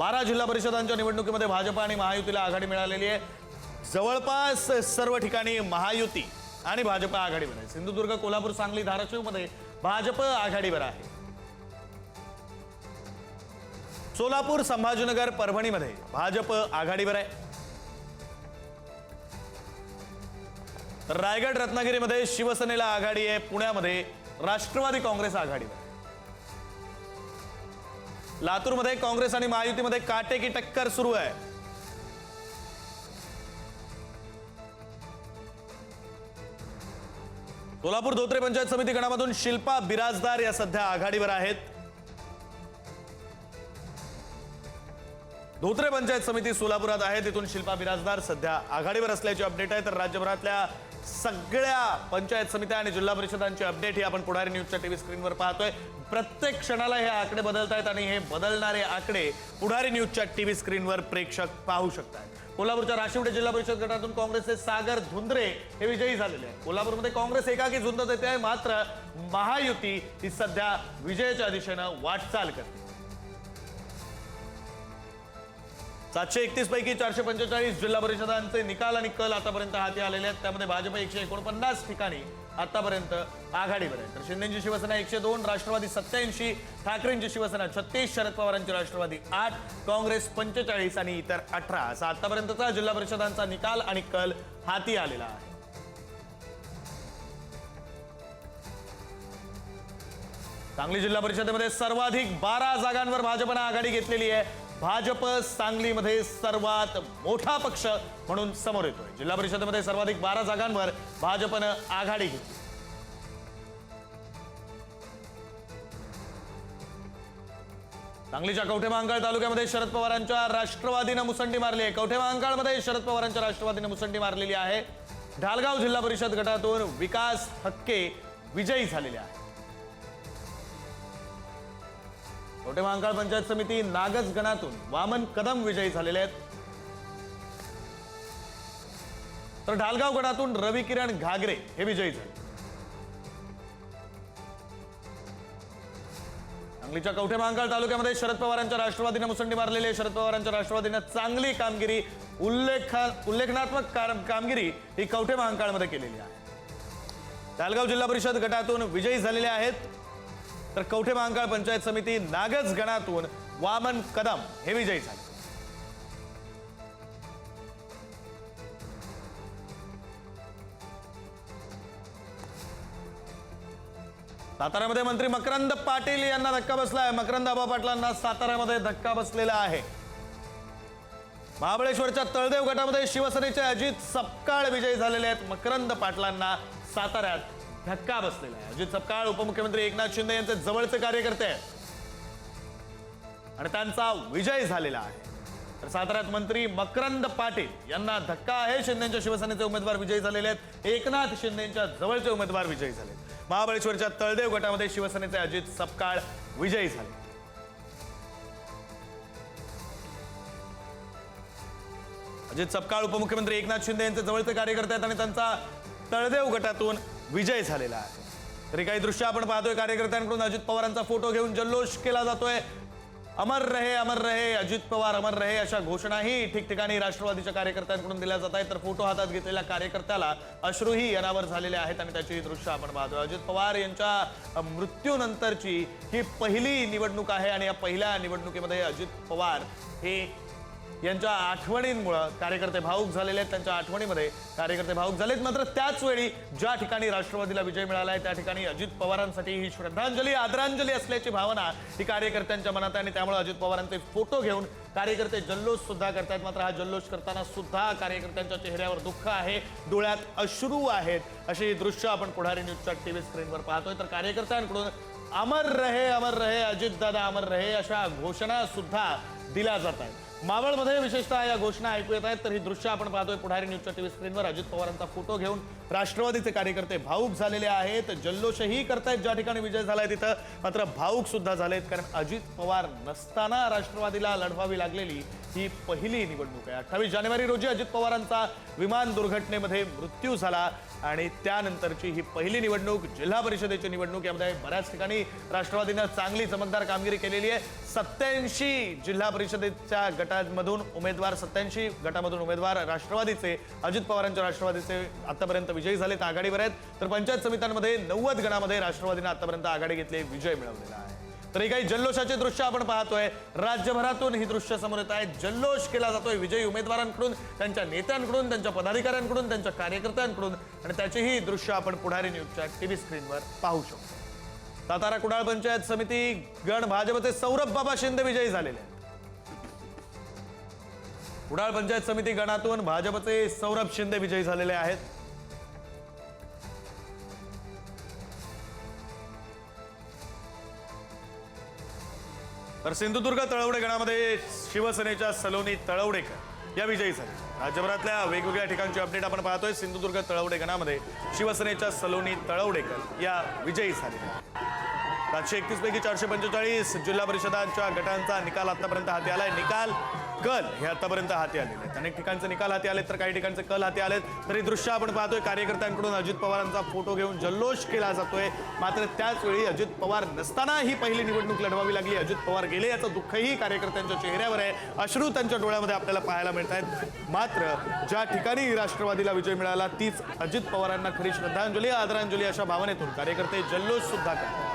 बारा जिल्हा परिषदांच्या निवडणुकीमध्ये भाजप आणि महायुतीला आघाडी मिळालेली आहे. जवळपास सर्व ठिकाणी महायुती आणि भाजप आघाडीवर आहे सिंधुदुर्ग कोल्हापूर सांगली धाराशिवमध्ये भाजप आघाडीवर आहे. सोलापूर संभाजीनगर परभणीमध्ये भाजप आघाडीवर आहे. रायगड रत्नागिरीमध्ये शिवसेनेला आघाडी आहे. पुण्यामध्ये राष्ट्रवादी काँग्रेस आघाडीवर आहे. लातूरमध्ये काँग्रेस आणि महायुतीमध्ये काटेकी टक्कर सुरू आहे. सोलापूर धोत्रे पंचायत समिती गणामधून शिल्पा बिराजदार या सध्या आघाडीवर आहेत. धोत्रे पंचायत समिती सोलापुरात आहे तिथून शिल्पा बिराजदार सध्या आघाडीवर असल्याची अपडेट आहे. तर राज्यभरातल्या सगळ्या पंचायत समित्या आणि जिल्हा परिषदांची अपडेट ही आपण पुढारी न्यूजच्या टीव्ही स्क्रीनवर पाहतोय. प्रत्येक क्षणाला हे आकडे बदलत आहेत आणि हे बदलणारे आकडे पुढारी न्यूजच्या टीव्ही स्क्रीनवर प्रेक्षक पाहू शकतात. कोल्हापूरच्या राशिवडे जिल्हा परिषद गटातून काँग्रेसचे सागर धुंद्रे हे विजयी झालेले आहेत. कोल्हापूरमध्ये काँग्रेस एकाकी झुंजत येते आहे मात्र महायुती ही सध्या विजयाच्या दिशेनं वाटचाल करते. सातशे एकतीस पैकी चारशे पंचेचाळीस जिल्हा परिषदांचे निकाल आणि कल आतापर्यंत हाती आलेले आहेत. त्यामध्ये भाजप एकशे एकोणपन्नास ठिकाणी आतापर्यंत आघाडीवर आहे तर शिंदेची शिवसेना एकशे दोन राष्ट्रवादी सत्याऐंशी ठाकरेंची शिवसेना छत्तीस शरद पवारांची राष्ट्रवादी आठ काँग्रेस पंचेचाळीस आणि इतर अठरा. असा आतापर्यंतचा जिल्हा परिषदांचा निकाल आणि कल हाती आलेला आहे. सांगली जिल्हा परिषदेमध्ये सर्वाधिक बारा जागांवर भाजपनं आघाडी घेतलेली आहे. भाजप सांगलीमध्ये सर्वात मोठा पक्ष म्हणून समोर येतोय. जिल्हा परिषदेमध्ये सर्वाधिक बारा जागांवर भाजपनं आघाडी घेतली. सांगलीच्या कवठेमहांकाळ तालुक्यामध्ये शरद पवारांच्या राष्ट्रवादीनं मुसंडी मारली आहे. कवठेमहांकाळमध्ये शरद पवारांच्या राष्ट्रवादीनं मुसंडी मारलेली आहे. ढालगाव जिल्हा परिषद गटातून विकास हक्के विजयी झालेले आहे छोटे महांकाळ पंचायत समिती नागज गणातून वामन कदम विजयी झालेले आहेत. तर ढालगाव गणातून रवी किरण घागरे हे विजयी झाले. सांगलीच्या कवठे महांकाळ तालुक्यामध्ये शरद पवारांच्या राष्ट्रवादीने मुसंडी मारलेली आहे. शरद पवारांच्या राष्ट्रवादीने चांगली कामगिरी उल्लेख उल्लेखनात्मक कामगिरी ही कवठे महांकाळमध्ये केलेली आहे. तालगाव जिल्हा परिषद गटातून विजयी झालेले आहेत. तर कवठे महांकाळ पंचायत समिती नागज गणातून वामन कदम हे विजयी झाले. साताऱ्यामध्ये मंत्री मकरंद पाटील यांना धक्का बसला आहे मकरंद आबा पाटलांना साताऱ्यामध्ये धक्का बसलेला आहे. महाबळेश्वरच्या तळदेव गटामध्ये शिवसेनेचे अजित सपकाळ विजयी झालेले आहेत. मकरंद पाटलांना साताऱ्यात धक्का बसलेला आहे. अजित सपकाळ उपमुख्यमंत्री एकनाथ शिंदे यांचे जवळचे कार्यकर्ते आहेत. आणि त्यांचा विजय झालेला आहे. तर साताऱ्यात मंत्री मकरंद पाटील यांना धक्का आहे. शिंदेच्या शिवसेनेचे उमेदवार विजयी झालेले आहेत. एकनाथ शिंदेच्या जवळचे उमेदवार विजयी झाले महाबळेश्वरच्या तळदेव गटामध्ये शिवसेनेचे अजित सपकाळ विजयी झाले. अजित सपकाळ उपमुख्यमंत्री एकनाथ शिंदे यांचे जवळचे कार्यकर्ते आहेत आणि त्यांचा तळदेव गटातून विजय झालेला आहे. तरी काही दृश्य आपण पाहतोय कार्यकर्त्यांकडून अजित पवारांचा फोटो घेऊन जल्लोष केला जातोय. अमर रहे अमर रहे अजित पवार अमर रहे अशा घोषणाही ठिकठिकाणी राष्ट्रवादीच्या कार्यकर्त्यांकडून दिल्या जात आहेत. तर फोटो हातात घेतलेल्या कार्यकर्त्याला अश्रूही अनावर झालेले आहेत आणि त्याची दृश्य आपण पाहतोय. अजित पवार यांच्या मृत्यूनंतरची ही पहिली निवडणूक आहे आणि या पहिल्या निवडणुकीमध्ये अजित पवार हे यांच्या आठवणींमुळं कार्यकर्ते भाऊक झालेले आहेत. त्यांच्या आठवणीमध्ये कार्यकर्ते भाऊक झालेत. मात्र त्याच वेळी ज्या ठिकाणी राष्ट्रवादीला विजय मिळाला आहे त्या ठिकाणी अजित पवारांसाठी ही श्रद्धांजली आदरांजली असल्याची भावना ही कार्यकर्त्यांच्या मनात आहे. आणि त्यामुळे अजित पवारांचे फोटो घेऊन कार्यकर्ते जल्लोष सुद्धा करतायत. मात्र हा जल्लोष करताना सुद्धा कार्यकर्त्यांच्या चेहऱ्यावर दुःख आहे. डोळ्यात अश्रू आहेत. अशी दृश्य आपण पुढारी न्यूजच्या टीव्ही स्क्रीनवर पाहतोय. तर कार्यकर्त्यांकडून अमर रहे अमर रहे अजित दादा अमर रहे अशा घोषणा सुद्धा दिल्या जात आहेत मावळमध्ये विशेषतः या घोषणा ऐकू येत आहेत. तर ही दृश्य आपण पाहतोय पुढारी न्यूजच्या टीव्ही स्क्रीनवर. अजित पवारांचा फोटो घेऊन राष्ट्रवादीचे कार्यकर्ते भाऊक झालेले आहेत. जल्लोषही करतायत ज्या ठिकाणी विजय झालाय तिथं. मात्र भाऊक सुद्धा झालेत कारण अजित पवार नसताना राष्ट्रवादीला लढवावी लागलेली ही पहिली निवडणूक आहे. अठ्ठावीस जानेवारी रोजी अजित पवारांचा विमान दुर्घटनेमध्ये मृत्यू झाला आणि त्यानंतरची ही पहिली निवडणूक जिल्हा परिषदेची निवडणूक. यामध्ये बऱ्याच ठिकाणी राष्ट्रवादीनं चांगली चमकदार कामगिरी केलेली आहे. सत्याऐंशी जिल्हा परिषदेच्या गटामधून उमेदवार सत्याऐंशी गटामधून उमेदवार राष्ट्रवादीचे अजित पवारांच्या राष्ट्रवादीचे आतापर्यंत विजयी झालेत आघाडीवर आहेत. तर पंचायत समित्यांमध्ये नव्वद गणामध्ये राष्ट्रवादीने आतापर्यंत आघाडी घेतली विजय मिळवलेला आहे. तर ही काही जल्लोषाचे दृश्य आपण पाहतोय. राज्यभरातून ही दृश्य समोर येत आहेत जल्लोष केला जातोय विजयी उमेदवारांकडून त्यांच्या नेत्यांकडून त्यांच्या पदाधिकाऱ्यांकडून त्यांच्या कार्यकर्त्यांकडून. आणि त्याचीही दृश्य आपण पुढारी न्यूजच्या टीव्ही स्क्रीनवर पाहू शकतो. सातारा कुडाळ पंचायत समिती गण भाजपचे सौरभ बाबा शिंदे विजयी झालेले. कुडाळ पंचायत समिती गणातून भाजपचे सौरभ शिंदे विजयी झालेले आहेत. तर सिंधुदुर्ग तळवडे गणामध्ये शिवसेनेच्या सलोनी तळवडेकर या विजयी झाल्या राज्यभरातल्या वेगवेगळ्या ठिकाणची अपडेट आपण पाहतोय. सिंधुदुर्ग तळवडे गणामध्ये शिवसेनेच्या सलोनी तळवडेकर या विजयी झालेल्या सातशे एकतीस पैकी चारशे पंचेचाळीस. जिल्हा परिषदांच्या गटांचा निकाल आतापर्यंत हाती आलाय. निकाल कल हे आतापर्यंत हाती आलेले आहेत. अनेक ठिकाणचे निकाल हाती आलेत तर काही ठिकाणचे कल हाती आलेत. तरी दृश्य आपण पाहतोय. कार्यकर्त्यांकडून अजित पवारांचा फोटो घेऊन जल्लोष केला जातोय. मात्र त्याचवेळी अजित पवार नसताना ही पहिली निवडणूक लढवावी लागली. अजित पवार गेले याचं दुःखही कार्यकर्त्यांच्या चेहऱ्यावर आहे. अश्रू त्यांच्या डोळ्यामध्ये आपल्याला पाहायला मिळत आहेत. मात्र ज्या ठिकाणी राष्ट्रवादीला विजय मिळाला तीच अजित पवारांना खरी श्रद्धांजली आदरांजली अशा भावनेतून कार्यकर्ते जल्लोष सुद्धा करतात.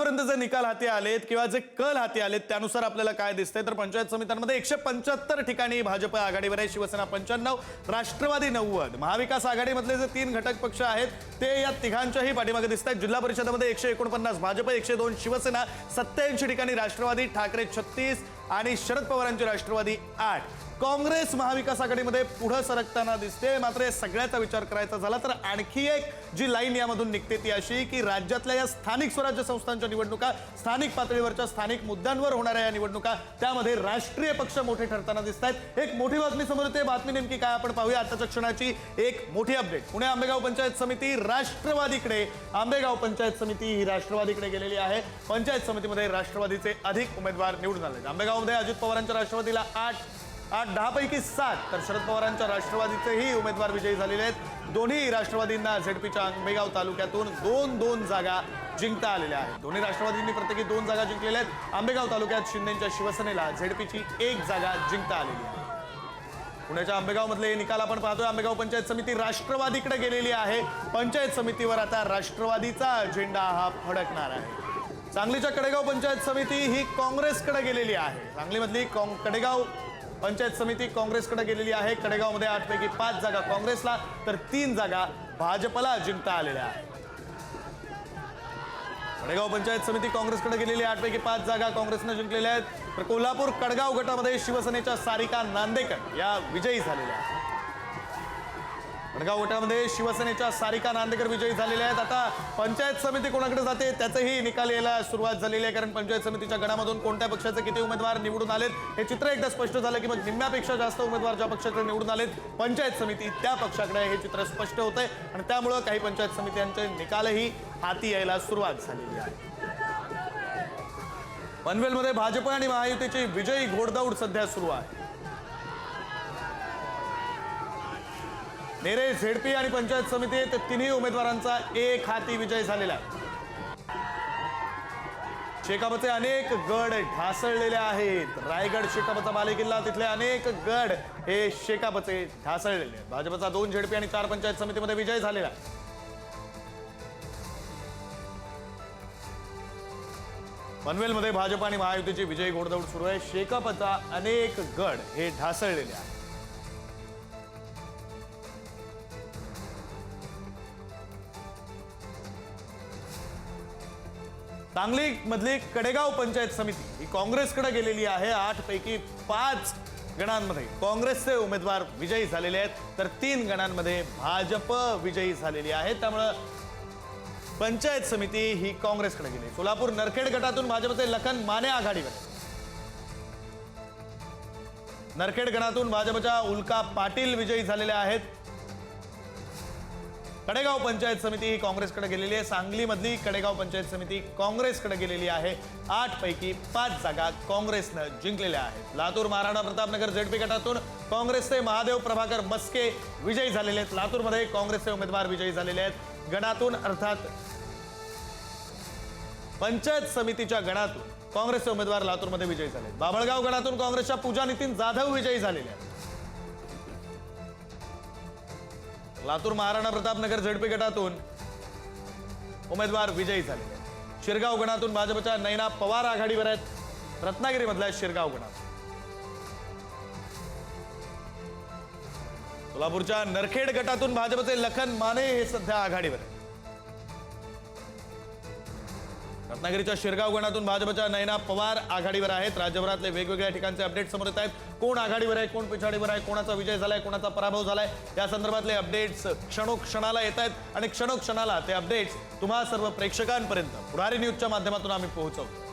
आतापर्यंत जे निकाल हाती आलेत किंवा जे कल हाती आलेत त्यानुसार आपल्याला काय दिसतंय? तर पंचायत समित्यांमध्ये एकशे पंच्याहत्तर ठिकाणी भाजप आघाडीवर आहे. शिवसेना पंच्याण्णव राष्ट्रवादी नव्वद. महाविकास आघाडीमधले जे तीन घटक पक्ष आहेत ते या तिघांच्याही पाठीमागे दिसत आहेत जिल्हा परिषदेमध्ये एकशे एकोणपन्नास भाजप एकशे दोन शिवसेना सत्याऐंशी ठिकाणी राष्ट्रवादी ठाकरे छत्तीस आणि शरद पवारांची राष्ट्रवादी आठ. काँग्रेस महाविकास आघाडीमध्ये पुढे सरकताना दिसते. मात्र या सगळ्याचा विचार करायचा झाला तर आणखी एक जी लाईन यामधून निघते ती अशी की राज्यातल्या या स्थानिक स्वराज्य संस्थांच्या निवडणुका स्थानिक पातळीवरच्या स्थानिक मुद्द्यांवर होणाऱ्या या निवडणुका त्यामध्ये राष्ट्रीय पक्ष मोठे ठरताना दिसत आहेत एक मोठी बातमी समोर येते. बातमी नेमकी काय आपण पाहूया. आताच्या क्षणाची एक मोठी अपडेट पुणे आंबेगाव पंचायत समिती राष्ट्रवादीकडे. आंबेगाव पंचायत समिती ही राष्ट्रवादीकडे गेलेली आहे. पंचायत समितीमध्ये राष्ट्रवादीचे अधिक उमेदवार निवडून आले आंबेगावमध्ये अजित पवारांच्या राष्ट्रवादीला आठ आठ दहापैकी सात. तर शरद पवारांच्या राष्ट्रवादीचेही उमेदवार विजयी झालेले आहेत. दोन्ही राष्ट्रवादींना झेडपीच्या आंबेगाव तालुक्यातून दोन दोन जागा जिंकता आलेल्या आहेत. दोन्ही राष्ट्रवादींनी प्रत्येकी दोन जागा जिंकलेल्या आहेत. आंबेगाव तालुक्यात शिंदेच्या शिवसेनेला झेडपीची एक जागा जिंकता आलेली आहे. पुण्याच्या आंबेगावमधले निकाल आपण पाहतोय. आंबेगाव पंचायत समिती राष्ट्रवादीकडे गेलेली आहे. पंचायत समितीवर आता राष्ट्रवादीचा झेंडा हा फडकणार आहे. सांगलीच्या कडेगाव पंचायत समिती ही काँग्रेसकडे गेलेली आहे. सांगलीमधली काँग- कडेगाव पंचायत समिती काँग्रेसकडे गेलेली आहे. कडेगावमध्ये आठपैकी पाच जागा काँग्रेसला तर तीन जागा भाजपला जिंकता आलेल्या. आहेत कडेगाव पंचायत समिती काँग्रेसकडे गेलेली आठपैकी पाच जागा काँग्रेसनं जिंकलेल्या आहेत. तर कोल्हापूर कडगाव गटामध्ये शिवसेनेच्या सारिका नांदेकर या विजयी झालेल्या आहेत. वडगाव गटामध्ये शिवसेनेच्या सारिका नांदेकर विजयी झालेल्या आहेत. आता पंचायत समिती कोणाकडे जाते त्याचंही निकाल यायला सुरुवात झालेली आहे. कारण पंचायत समितीच्या गणामधून कोणत्या पक्षाचे किती उमेदवार निवडून आलेत हे चित्र एकदा स्पष्ट झालं की मग निम्म्यापेक्षा जास्त उमेदवार ज्या पक्षाकडे निवडून आलेत पंचायत समिती त्या पक्षाकडे हे चित्र स्पष्ट होतंय. आणि त्यामुळं काही पंचायत समित्यांचे निकालही हाती यायला सुरुवात झालेली आहे. पनवेलमध्ये भाजप आणि महायुतीची विजयी घोडदौड सध्या सुरू आहे. नेरे झेडपी आणि पंचायत समितीत तिन्ही उमेदवारांचा एक हाती विजय झालेला आहे. शेकापचे अनेक गड ढासळलेले आहेत. रायगड शेकापचा बालेकिल्ला तिथले अनेक गड हे शेकापचे ढासळलेले आहेत. भाजपचा दोन झेडपी आणि चार पंचायत समितीमध्ये विजय झालेला आहे. पनवेलमध्ये भाजप आणि महायुतीची विजयी घोडदौड सुरू आहे. शेकापचा अनेक गड हे ढासळलेले आहेत. सांगली मधली कडेगाव पंचायत समिती ही काँग्रेसकडे गेलेली आहे. आठ पैकी पाच गणांमध्ये काँग्रेसचे उमेदवार विजयी झालेले आहेत. तर तीन गणांमध्ये भाजप विजयी झालेली आहे. त्यामुळं पंचायत समिती ही काँग्रेसकडे गेली. सोलापूर नरखेड गटातून भाजपचे लखन माने आघाडीवर. नरखेड गणातून भाजपच्या उल्का पाटील विजयी झालेल्या आहेत. कडेगाव पंचायत समिती ही काँग्रेसकडे गेलेली आहे. सांगलीमधली कडेगाव पंचायत समिती काँग्रेसकडे गेलेली आहे. आठ पैकी पाच जागा काँग्रेसनं जिंकलेल्या आहेत. लातूर महाराणा प्रतापनगर झेडपी गटातून काँग्रेसचे महादेव प्रभाकर मस्के विजयी झालेले आहेत. लातूरमध्ये काँग्रेसचे उमेदवार विजयी झालेले आहेत. गणातून अर्थात पंचायत समितीच्या गणातून काँग्रेसचे उमेदवार लातूरमध्ये विजयी झाले आहेत. बाभळगाव गणातून काँग्रेसच्या पूजा नितीन जाधव विजयी झालेल्या आहेत. लातूर महाराणा प्रतापनगर झडपी गटातून उमेदवार विजयी झाले. शिरगाव गणातून भाजपच्या नैना पवार आघाडीवर आहेत. रत्नागिरीमधल्या शिरगाव गणात. सोलापूरच्या नरखेड गटातून भाजपचे लखन माने हे सध्या आघाडीवर आहेत. रत्नागिरीच्या शिरगाव गणातून भाजपच्या नैना पवार आघाडीवर आहेत. राज्यभरातले वेगवेगळ्या ठिकाणचे अपडेट समोर येत आहेत. कोण आघाडीवर आहे कोण पिछाडीवर आहे कोणाचा विजय झालाय कोणाचा पराभव झालाय या संदर्भातले अपडेट्स क्षणोक्षणाला येत आहेत. आणि क्षणोक्षणाला ते अपडेट्स तुम्हा सर्व प्रेक्षकांपर्यंत पुढारी न्यूजच्या माध्यमातून आम्ही पोहोचवतो.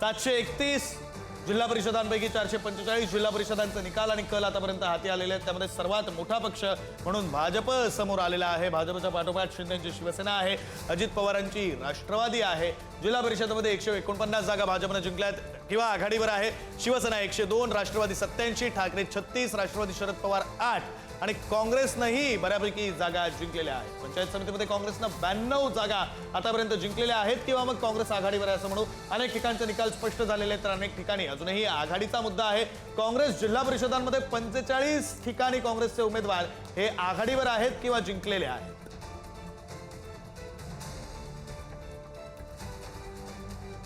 सातशे एकतीस जिल्हा परिषदांपैकी चारशे पंचेचाळीस जिल्हा परिषदांचे निकाल आणि कल आतापर्यंत हाती आलेले आहेत. त्यामध्ये सर्वात मोठा पक्ष म्हणून भाजप समोर आलेला आहे. भाजपच्या पाठोपाठ शिंदेची शिवसेना आहे. अजित पवारांची राष्ट्रवादी आहे. जिल्हा परिषदेमध्ये एकशे एकोणपन्नास जागा भाजपनं जिंकल्यात. किंवा आघाडीवर आहे. शिवसेना एकशे दोन राष्ट्रवादी सत्याऐंशी ठाकरे छत्तीस राष्ट्रवादी शरद पवार आठ. आणि काँग्रेसनंही बऱ्यापैकी जागा जिंकलेल्या आहेत. पंचायत समितीमध्ये काँग्रेसनं ब्याण्णव जागा आतापर्यंत जिंकलेल्या आहेत किंवा मग काँग्रेस आघाडीवर आहे असं म्हणू. अनेक ठिकाणचे निकाल स्पष्ट झालेले आहेत तर अनेक ठिकाणी अजूनही आघाडीचा मुद्दा आहे. काँग्रेस जिल्हा परिषदांमध्ये पंचेचाळीस ठिकाणी काँग्रेसचे उमेदवार हे आघाडीवर आहेत किंवा जिंकलेले आहेत.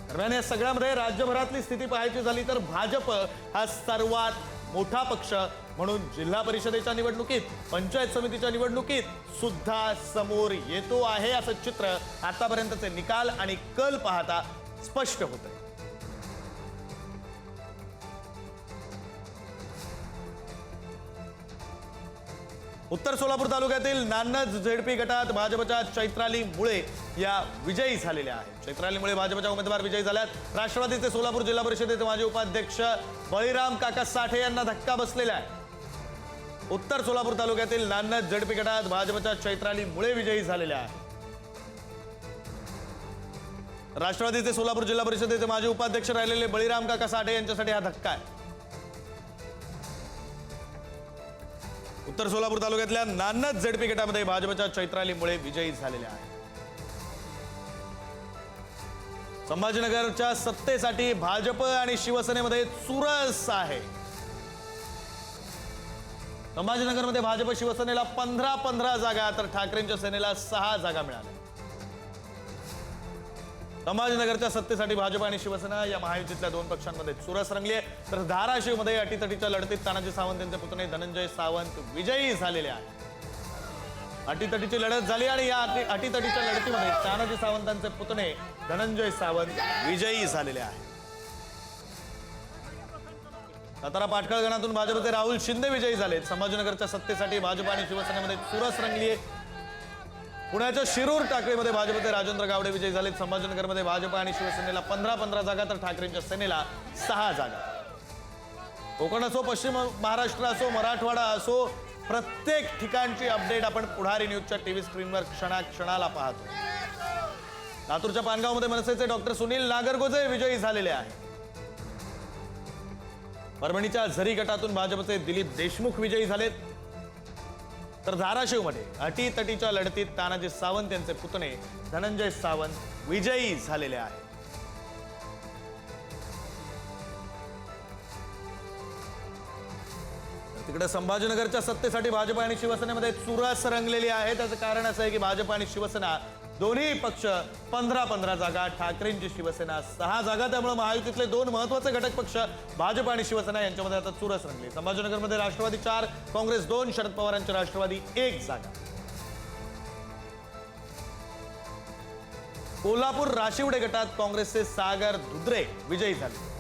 दरम्यान या सगळ्यामध्ये राज्यभरातली स्थिती पाहायची झाली तर भाजप हा सर्वात मोठा पक्ष म्हणून जिल्हा परिषदेच्या निवडणुकीत पंचायत समितीच्या निवडणुकीत सुद्धा समोर येतो आहे असं चित्र आतापर्यंतचे निकाल आणि कल पाहता स्पष्ट होत आहे उत्तर सोलापूर तालुक्यातील नान्नज झेडपी गटात भाजपच्या चैत्राली मुळे या विजयी झालेल्या आहेत. चैत्रालीमुळे भाजपच्या उमेदवार विजयी झाल्यात. राष्ट्रवादीचे सोलापूर जिल्हा परिषदेचे माजी उपाध्यक्ष बळीराम काका साठे यांना धक्का बसलेला आहे. उत्तर सोलापूर तालुक्यातील नान्नज झेडपी गटात भाजपच्या चैत्राली मुळे विजयी झालेल्या आहेत. राष्ट्रवादीचे सोलापूर जिल्हा परिषदेचे माजी उपाध्यक्ष राहिलेले बळीराम काका साठे यांच्यासाठी हा धक्का आहे. उत्तर सोलापूर तालुक्यातल्या नान्नद झेडपी गटामध्ये भाजपच्या चैत्रालीमुळे विजयी झालेल्या आहेत. संभाजीनगरच्या सत्तेसाठी भाजप आणि शिवसेनेमध्ये चुरस आहे. संभाजीनगरमध्ये भाजप शिवसेनेला पंधरा पंधरा जागा तर ठाकरेंच्या सेनेला सहा जागा मिळाल्या. संभाजीनगरच्या सत्तेसाठी भाजप आणि शिवसेना या महायुतीतल्या दोन पक्षांमध्ये चुरस रंगली आहे. तर धाराशिवमध्ये अटीतटीच्या लढतीत तानाजी सावंत यांचे पुतणे धनंजय सावंत विजयी झालेले आहेत. अटीतटीची लढत झाली आणि या अटीतटीच्या लढतीमध्ये तानाजी सावंतांचे पुतणे धनंजय सावंत विजयी झालेले आहेत. सातारा पाटखळ गणातून भाजपचे राहुल शिंदे विजयी झालेत संभाजीनगरच्या सत्तेसाठी भाजप आणि शिवसेनेमध्ये चुरस रंगली आहे. पुण्याच्या शिरूर टाकळीमध्ये भाजपचे राजेंद्र गावडे विजयी झालेत. संभाजीनगरमध्ये भाजप आणि शिवसेनेला पंधरा पंधरा जागा तर ठाकरेंच्या सेनेला सहा जागा. कोकण असो पश्चिम महाराष्ट्र असो मराठवाडा असो प्रत्येक ठिकाणची अपडेट आपण पुढारी न्यूजच्या टी व्ही स्क्रीनवर क्षणाक्षणाला पाहतो. लातूरच्या पानगावमध्ये मनसेचे डॉक्टर सुनील नागरगोजे विजयी झालेले आहेत. परभणीच्या झरी गटातून भाजपचे दिलीप देशमुख विजयी झालेत. तर धाराशिवमध्ये अटीतटीच्या लढतीत तानाजी सावंत यांचे पुतणे धनंजय सावंत विजयी झालेले आहेत. तिकडे संभाजीनगरच्या सत्तेसाठी भाजप आणि शिवसेनेमध्ये चुरस रंगलेली आहे. त्याचं कारण असं आहे की भाजप आणि शिवसेना दोन्ही पक्ष पंधरा पंधरा जागा ठाकरेंची शिवसेना सहा जागा. त्यामुळे महायुतीतले दोन महत्त्वाचे घटक पक्ष भाजप आणि शिवसेना यांच्यामध्ये आता चुरस रंगली संभाजीनगरमध्ये राष्ट्रवादी चार काँग्रेस दोन शरद पवारांची राष्ट्रवादी एक जागा. कोल्हापूर राशिवडे गटात काँग्रेसचे सागर धुद्रे विजयी झाले.